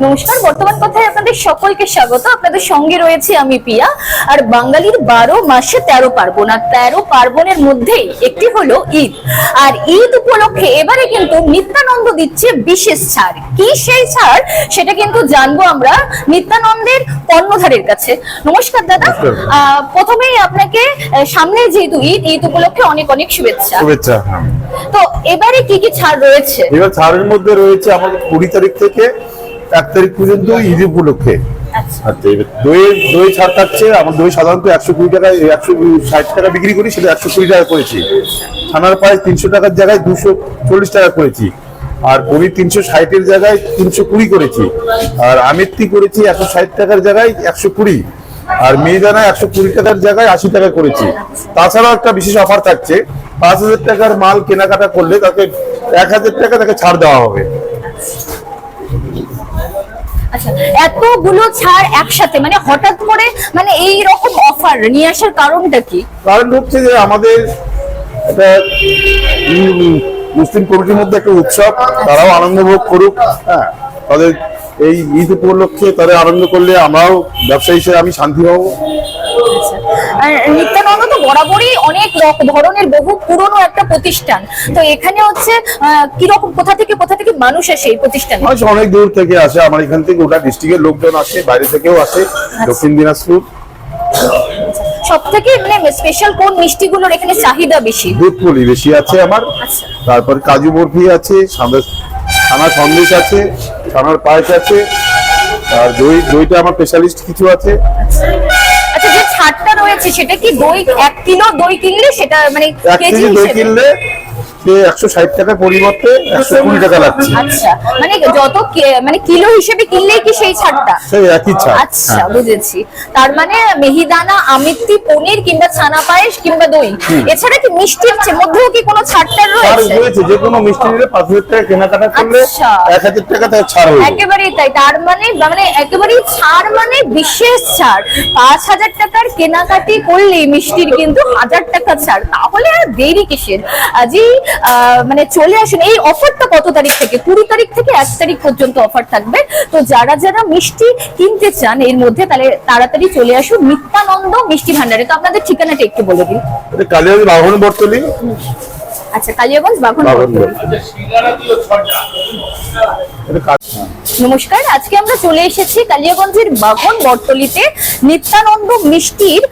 নমস্কার বর্তমান কথায় আপনাদের সকলকে স্বাগত। আপনাদের সঙ্গে রয়েছে আমি পিয়া আর বাঙালির বারো মাসে তেরো পার্বণ আর তেরো পার্বণের মধ্যেই একটি হলো ঈদ। আর ঈদ উপলক্ষে এবারে কিন্তু নিত্যানন্দ দিচ্ছে বিশেষ ছাড়। কি সেই ছাড়? সেটা কিন্তু জানব আমরা নিত্যানন্দের কর্ণধারের কাছে। নমস্কার দাদা। আহ, প্রথমেই আপনাকে সামনে যেহেতু ঈদ ঈদ উপলক্ষে অনেক অনেক শুভেচ্ছা। শুভেচ্ছা হ্যাঁ। তো এবারে কি কি ছাড় রয়েছে? এবার ছাড়ের মধ্যে রয়েছে আমাদের কুড়ি তারিখ থেকে এক তারিখ পর্যন্ত ঈদ উপলক্ষে। আচ্ছা। দইয়ের দই ছাড় থাকছে আমার দই সাধারণত একশো কুড়ি টাকা একশো ষাট টাকা বিক্রি করি সেটা একশো কুড়ি টাকা করেছি। ছানার পায়ে তিনশো টাকার জায়গায় দুশো চল্লিশ টাকা করেছি। আর পনির তিনশো ষাটের জায়গায় তিনশো কুড়ি করেছি। আর আমিত্তি করেছি একশো ষাট টাকার জায়গায় একশো কুড়ি। আর মেয়েদানা একশো কুড়ি টাকার জায়গায় আশি টাকা করেছি। তাছাড়াও একটা বিশেষ অফার থাকছে পাঁচ হাজার টাকার মাল কেনাকাটা করলে তাকে এক হাজার টাকা তাকে ছাড় দেওয়া হবে। আচ্ছা এতগুলো ছাড় একসাথে মানে হঠাৎ করে মানে এই রকম অফার নিয়ে আসার কারণটা কি? কারণ হচ্ছে যে আমাদের একটা মুসলিম কমিটির মধ্যে একটা উৎসব, তারাও আনন্দ ভোগ করুক হ্যাঁ তাদের এই ঈদ উপলক্ষে তারা আনন্দ করলে আমরাও ব্যবসায়ী হিসেবে আমি শান্তি পাবো। আর নিত্যানন্দ তো বরাবরই অনেক ধরনের বহু পুরনো একটা প্রতিষ্ঠান। তো এখানে হচ্ছে কীরকম কোথা থেকে কোথা থেকে মানুষ আসে এই প্রতিষ্ঠানে? অনেক দূর থেকে আসে। আমার এখান থেকে ওটা ডিস্ট্রিক্টের লোকজন আসে বাইরে থেকেও আসে দক্ষিণ দিনাজপুর। সব থেকে মানে স্পেশাল কোন মিষ্টিগুলোর এখানে চাহিদা বেশি? দুধ পুলি বেশি আছে আমার। আচ্ছা। তারপর কাজু বরফি আছে সান্দে- ছানার সন্দেশ আছে ছানার পায়েস আছে আর দই দইটা আমার স্পেশালিস্ট কিছু আছে। আচ্ছা যে ছাড়টা রয়েছে সেটা কি দই এক কিলো দই কিনলে সেটা মানে কেজি কেজি দই কিনলে সে একশো ষাট টাকার পরিবর্তে একশো কুড়ি টাকা লাগছে। আচ্ছা মানে যত মানে কিলো হিসেবে কিনলেই কি সেই ছাড়টা? সেই একই ছাড় আচ্ছা হ্যাঁ। বুঝেছি। তার মানে মেহিদানা আমিত্তি পনির কিংবা ছানা পায়েস কিংবা দই এছাড়া কি মিষ্টি আছে? মধ্যেও কি কোনো ছাড়টার রয়েছে? রয়েছে যে কোনো মিষ্টি নিলে পাঁচ হাজার টাকা কেনাকাটা করলে আচ্ছা। এক হাজার টাকা তার ছাড় হয়ে একেবারেই তাই তার মানে মানে একেবারেই ছাড় মানে বিশেষ ছাড়। পাঁচ হাজার টাকার কেনাকাটি করলে মিষ্টির কিন্তু হাজার টাকা ছাড়। তাহলে আর দেরি কিসের? আজই মানে চলে আসেন এই অফারটা কত তারিখ থেকে? কুড়ি তারিখ থেকে এক তারিখ পর্যন্ত অফার থাকবে। তো যারা যারা মিষ্টি কিনতে চান এর মধ্যে তাহলে তাড়াতাড়ি চলে আসুন। নিত্যানন্দ মিষ্টি ভান্ডারে। তো আপনাদের ঠিকানাটা একটু বলে দিন। এটা কালিয়াগঞ্জ বাহন বর্তলি আচ্ছা কালিয়াগঞ্জ বাঘন বাঘন নমস্কার, আজকে আমরা চলে এসেছি কালিয়াগঞ্জের বাগন বটতলিতে নিত্যানন্দ মিষ্টির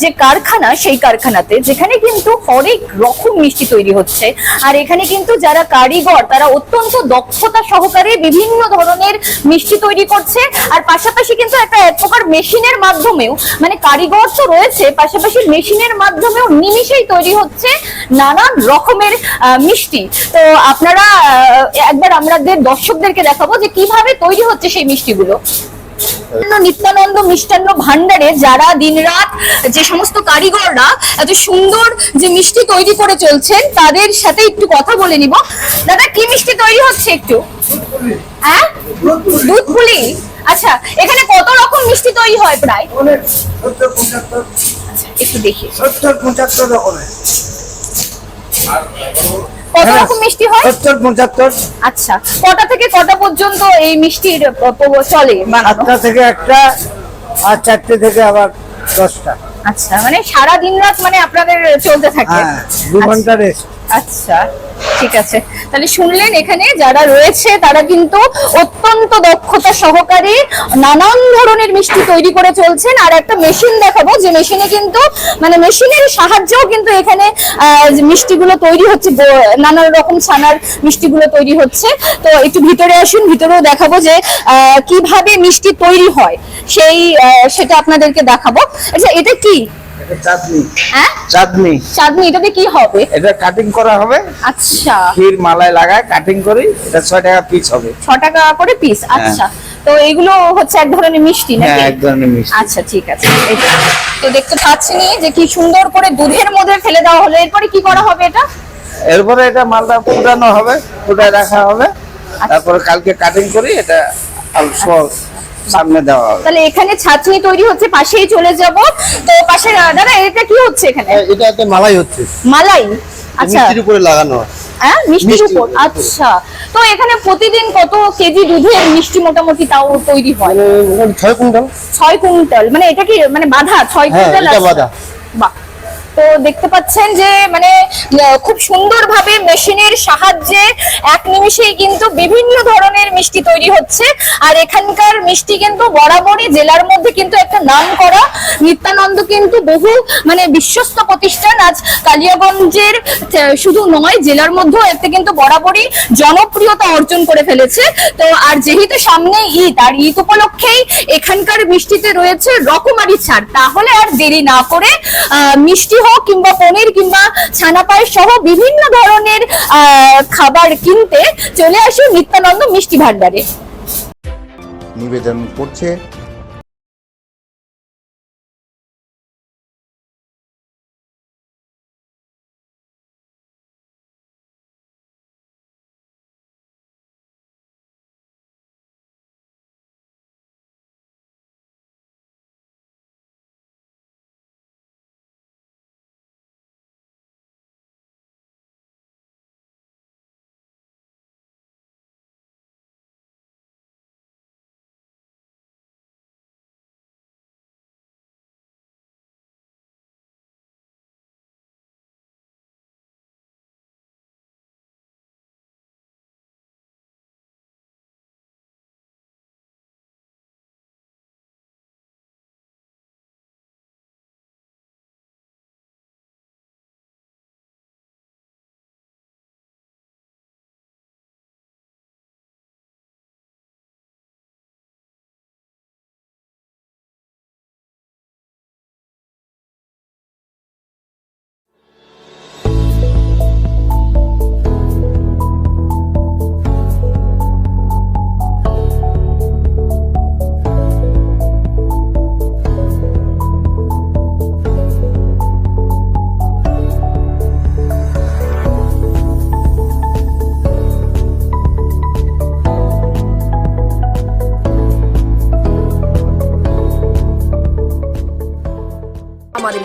যে কারখানা, সেই কারখানাতে, যেখানে কিন্তু হরেক রকম মিষ্টি তৈরি হচ্ছে। আর এখানে কিন্তু যারা কারিগর, তারা অত্যন্ত দক্ষতা সহকারে বিভিন্ন ধরনের মিষ্টি তৈরি করছে। আর পাশাপাশি কিন্তু একটা এক প্রকার মেশিনের মাধ্যমেও মানে কারিগর তো রয়েছে, পাশাপাশি মেশিনের মাধ্যমেও নিমিষেই তৈরি হচ্ছে নানান রকমের মিষ্টি। তো আপনারা একবার আমাদের দর্শকদেরকে দেখাবো যে কীভাবে তৈরি হচ্ছে সেই মিষ্টিগুলো। নিত্যানন্দ মিষ্টান্ন ভান্ডারে যারা দিনরাত যে সমস্ত কারিগররা এত সুন্দর যে মিষ্টি তৈরি করে চলছেন তাদের সাথে একটু কথা বলে নিব। দাদা কি মিষ্টি তৈরি হচ্ছে একটু? হ্যাঁ? দুধ পুলি? আচ্ছা এখানে কত রকম মিষ্টি তৈরি হয় প্রায়? আচ্ছা একটু দেখি। সত্তর পঁচাত্তর রকমের। কত রকম মিষ্টি হয়? সত্তর পঁচাত্তর। আচ্ছা কটা থেকে কটা পর্যন্ত এই মিষ্টির চলে বানানো? আটটা থেকে একটা আর চারটে থেকে আবার দশটা। আচ্ছা মানে সারা দিন রাত মানে আপনাদের চলতে থাকে। হ্যাঁ দু ঘণ্টা রেস্ট আচ্ছা। ঠিক আছে। তাহলে শুনলেন এখানে যারা রয়েছে, তারা কিন্তু অত্যন্ত দক্ষতা সহকারে নানান ধরনের মিষ্টি তৈরি করে চলছেন। আর একটা মেশিন দেখাবো, যে মেশিনে কিন্তু মানে মেশিনের সাহায্যেও কিন্তু এখানে মিষ্টিগুলো তৈরি হচ্ছে নানান রকম ছানার মিষ্টিগুলো তৈরি হচ্ছে। তো একটু ভিতরে আসুন, ভিতরেও দেখাবো যে কীভাবে মিষ্টি তৈরি হয়। সেই সেটা আপনাদেরকে দেখাবো। আচ্ছা এটা কি? চাঁদনি হ্যাঁ? চাঁদনি চাঁদনি এটাতে কি হবে? এটা কাটিং করা হবে। আচ্ছা। ক্ষীর মালায় লাগায় কাটিং করি এটা ছয় টাকা পিস হবে। ছ টাকা করে পিস আচ্ছা। তো এগুলো হচ্ছে এক ধরনের মিষ্টি হ্যাঁ এক ধরনের মিষ্টি। আচ্ছা ঠিক আছে। তো। দেখতে পাচ্ছেন যে কি সুন্দর করে দুধের মধ্যে ফেলে দেওয়া হলো। এরপরে কি করা হবে এটা? এরপরে এটা মালটা ফুটানো হবে ফুটায় রাখা হবে। তারপরে কালকে কাটিং করি এটা সব সামনে দেওয়া হবে। তাহলে এখানে ছাঁচনি তৈরি হচ্ছে পাশেই চলে যাব। তো পাশে দাদা এটা কি হচ্ছে এখানে? এটা একটা মালাই হচ্ছে। মালাই? আচ্ছা। মিষ্টির উপরে লাগানো হ্যাঁ মিষ্টির উপর। আচ্ছা। তো এখানে প্রতিদিন কত কেজি দুধের মিষ্টি মোটামুটি তাও তৈরি হয়? মানে মোটামুটি ছয় কুইন্টাল। ছয় কুইন্টাল। মানে এটা কি মানে বাধা? ছয় হ্যাঁ, কুইন্টাল? বাঁধা। বাহ। তো দেখতে পাচ্ছেন যে মানে খুব সুন্দরভাবে মেশিনের সাহায্যে এক নিমিষেই কিন্তু বিভিন্ন ধরনের মিষ্টি তৈরি হচ্ছে। আর এখানকার মিষ্টি কিন্তু বরাবরই জেলার মধ্যে কিন্তু একটা নাম করা। নিত্যানন্দ কিন্তু বহু মানে বিশ্বস্ত প্রতিষ্ঠান। আজ কালিয়াগঞ্জের শুধু নয়, জেলার মধ্যেও এতে কিন্তু বরাবরই জনপ্রিয়তা অর্জন করে ফেলেছে। তো, আর যেহেতু সামনে ঈদ, আর ঈদ উপলক্ষেই এখানকার মিষ্টিতে রয়েছে রকমারি ছাড়, তাহলে আর দেরি না করে মিষ্টি কিংবা পনির কিংবা ছানা পায়েস সহ বিভিন্ন ধরনের খাবার কিনতে চলে আসি নিত্যানন্দ মিষ্টি ভান্ডারে নিবেদন করছে